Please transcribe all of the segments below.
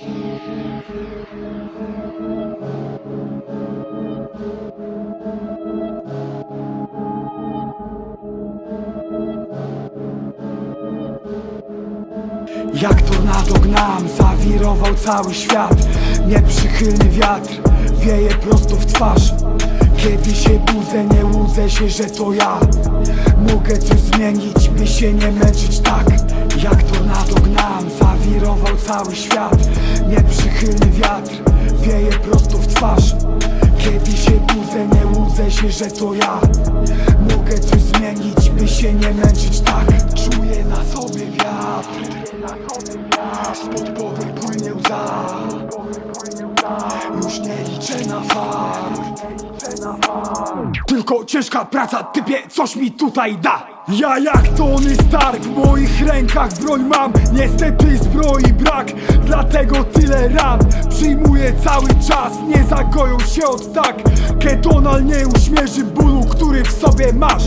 Jak tornado gnam, zawirował cały świat. Nieprzychylny wiatr wieje prosto w twarz. Kiedy się budzę, nie łudzę się, że to ja. Mogę coś zmienić, by się nie męczyć tak. Jak tornado gnam, zawirował cały świat Nieprzychylny wiatr wieje prosto w twarz. Kiedy się budzę, nie łudzę się, że to ja. Mogę coś zmienić, by się nie męczyć tak. Czuję na sobie wiatr Spod powiek płynie łza. Już nie liczę na fakt Tylko ciężka praca, typie, coś mi tutaj da Ja jak Tony Stark, w moich rękach broń mam. Niestety zbroi brak, dlatego tyle ran Przyjmuję cały czas, nie zagoją się od tak. Ketonal nie uśmierzy bólu, który w sobie masz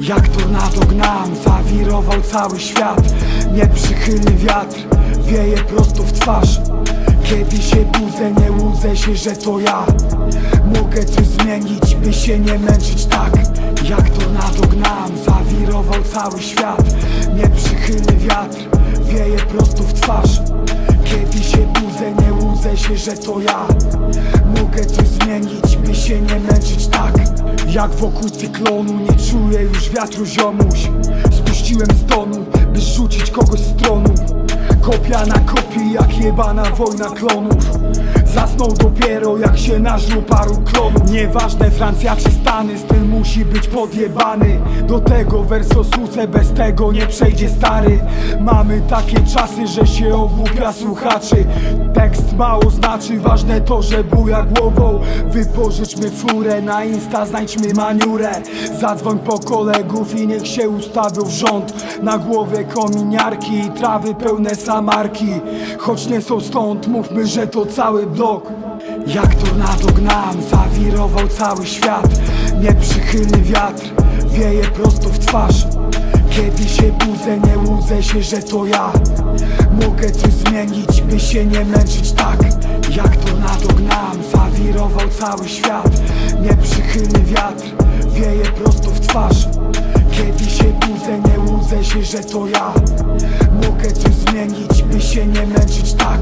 Jak tornado gnam, zawirował cały świat. Nieprzychylny wiatr wieje prosto w twarz. Kiedy się budzę, nie łudzę się, że to ja. Mogę coś zmienić, by się nie męczyć tak. Jak tornado gnam, zawirował cały świat. Nieprzychylny wiatr wieje prosto w twarz. Kiedy się budzę, nie łudzę się, że to ja. Mogę coś zmienić, by się nie męczyć tak Jak wokół cyklonu. Nie czuję już wiatru ziomuś. Spuściłem z tonu, by rzucić kogoś z tronu. Kopia na kopii jak jebana wojna klonów Zasnął dopiero jak się nażrł paru klonów. Nieważne Francja czy Stany, styl musi być podjebany. Do tego wersosuce, bez tego nie przejdzie stary. Mamy takie czasy, że się ogłupia słuchaczy. Tekst mało znaczy, ważne to, że buja głową. Wypożyczmy furę, na insta znajdźmy maniurę. Zadzwoń po kolegów i niech się ustawią w rząd. Na głowie kominiarki i trawy pełne samarki. Choć nie są stąd, mówmy, że to cały blok Jak tornado gnam, zawirował cały świat. Nieprzychylny wiatr wieje prosto w twarz. Kiedy się budzę, nie łudzę się, że to ja. Mogę coś zmienić, by się nie męczyć tak. Jak tornado gnam, zawirował cały świat. Nieprzychylny wiatr wieje prosto w twarz. Kiedy się budzę, nie łudzę się, że to ja. Mogę coś zmienić, by się nie męczyć tak